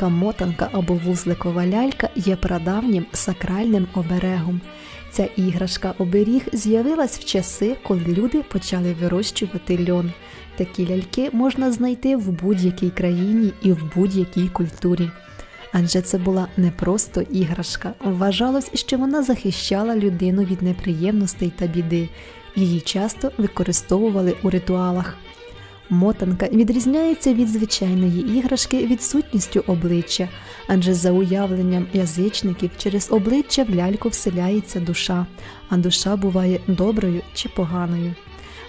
Лялька-мотанка або вузликова лялька є прадавнім сакральним оберегом. Ця іграшка оберіг з'явилась в часи, коли люди почали вирощувати льон. Такі ляльки можна знайти в будь-якій країні і в будь-якій культурі. Адже це була не просто іграшка. Вважалось, що вона захищала людину від неприємностей та біди. Її часто використовували у ритуалах. Мотанка відрізняється від звичайної іграшки відсутністю обличчя, адже за уявленням язичників через обличчя в ляльку вселяється душа, а душа буває доброю чи поганою.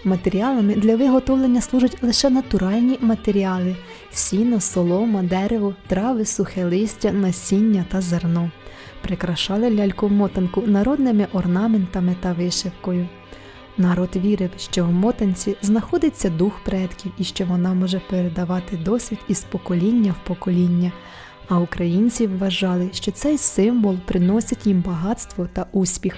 Матеріалами для виготовлення служать лише натуральні матеріали сіно, солома, дерево, трави, сухе листя, насіння та зерно. Прикрашали ляльку-мотанку народними орнаментами та вишивкою. Народ вірив, що в мотанці знаходиться дух предків і що вона може передавати досвід із покоління в покоління. А українці вважали, що цей символ приносить їм багатство та успіх.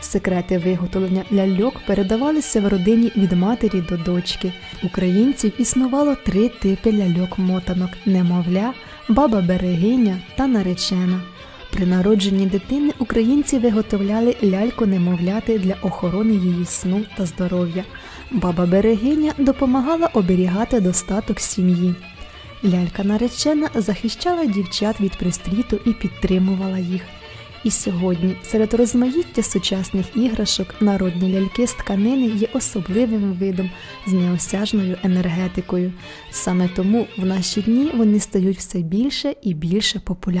Секрети виготовлення ляльок передавалися в родині від матері до дочки. Українців існувало три типи ляльок-мотанок: немовля, баба берегиня та наречена. При народженні дитини українці виготовляли ляльку немовляти для охорони її сну та здоров'я. Баба берегиня допомагала оберігати достаток сім'ї. Лялька наречена захищала дівчат від пристріту і підтримувала їх. І сьогодні серед розмаїття сучасних іграшок народні ляльки з тканини є особливим видом з неосяжною енергетикою. Саме тому в наші дні вони стають все більше і більше популярними.